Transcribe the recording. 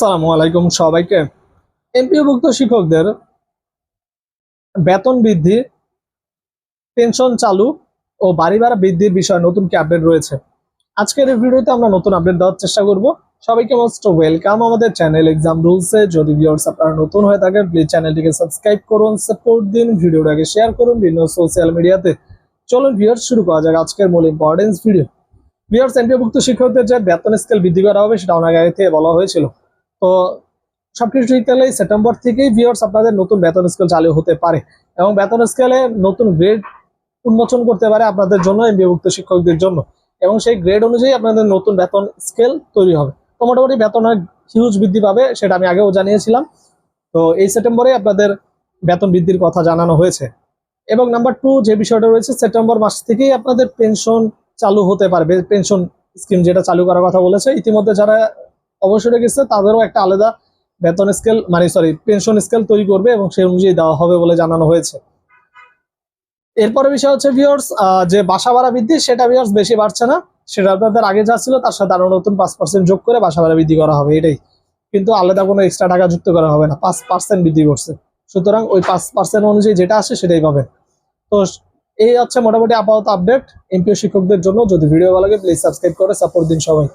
আসসালামু আলাইকুম সবাইকে। এমপিওভুক্ত শিক্ষকদের বেতন বৃদ্ধি, পেনশন চালু ও বাড়ি ভাড়া বৃদ্ধির বিষয়ে নতুন কি আপডেট রয়েছে? আজকের এই ভিডিওতে আমরা নতুন আপডেট দেওয়ার চেষ্টা করব। সবাইকে মোস্ট ওয়েলকাম আমাদের চ্যানেল এক্সাম রুলসে যদি ভিউয়ার্স আপনারা নতুন হয়ে থাকেন প্লিজ চ্যানেলটিকে সাবস্ক্রাইব করুন সাপোর্ট দিন, ভিডিওটাকে শেয়ার করুন বিভিন্ন সোশ্যাল মিডিয়াতে চলুন ভিউয়ার্স শুরু করা যাক আজকের মূল ইম্পর্টেন্স ভিডিও ভিউয়ার্স এমপিওভুক্ত শিক্ষকদের যে বেতন স্কেল বৃদ্ধি করা হবে, সেটা অনেক আগে থেকে বলা হয়েছিল। তো সবকিছু ঠিক থাকলে সেপ্টেম্বর থেকেই ভিউয়ার্স আপনাদের নতুন বেতন স্কেল চালু হতে পারে এবং বেতন স্কেলে নতুন গ্রেড উন্মোচন করতে পারে আপনাদের জন্য এমবিভুক্ত শিক্ষকদের জন্য এবং সেই গ্রেড অনুযায়ী আপনাদের নতুন বেতন স্কেল তৈরি হবে। তো মোটামুটি বেতন হিউজ বৃদ্ধি পাবে সেটা আমি আগেও জানিয়েছিলাম। তো এই সেপ্টেম্বরে আপনাদের বেতন বৃদ্ধির কথা জানানো হয়েছে। এবং নাম্বার টু যে বিষয়টা রয়েছে সেপ্টেম্বর মাস থেকেই আপনাদের পেনশন চালু হতে পারবে। পেনশন স্কিম যেটা চালু করার কথা বলেছে, ইতিমধ্যে যারা অবসরে গেছে তাদেরও একটা আলাদা বেতন স্কেল মানে সরি পেনশন স্কেল তৈরি করবে এবং সেই অনুযায়ী দেওয়া হবে বলে জানানো হয়েছে। এরপরে বিষয় হচ্ছে ভিওর্স যে বাসা ভাড়া বৃদ্ধি, সেটা ভিওর্স বেশি বাড়ছে না। সেটা আপনাদের আগে যা ছিল, তার সাথে আরও নতুন পাঁচ পার্সেন্ট যোগ করে বাসা ভাড়া বৃদ্ধি করা হবে, এটাই। কিন্তু আলাদা কোনো এক্সট্রা টাকা যুক্ত করা হবে না, পাঁচ পার্সেন্ট বৃদ্ধি করছে। সুতরাং ওই পাঁচ পার্সেন্ট অনুযায়ী যেটা আসে, সেটাই পাবে। তো এই হচ্ছে মোটামুটি আপাতত আপডেট এমপিও শিক্ষকদের জন্য যদি ভিডিও ভালো লাগে প্লিজ সাবস্ক্রাইব করে সাপোর্ট দিন সবাই।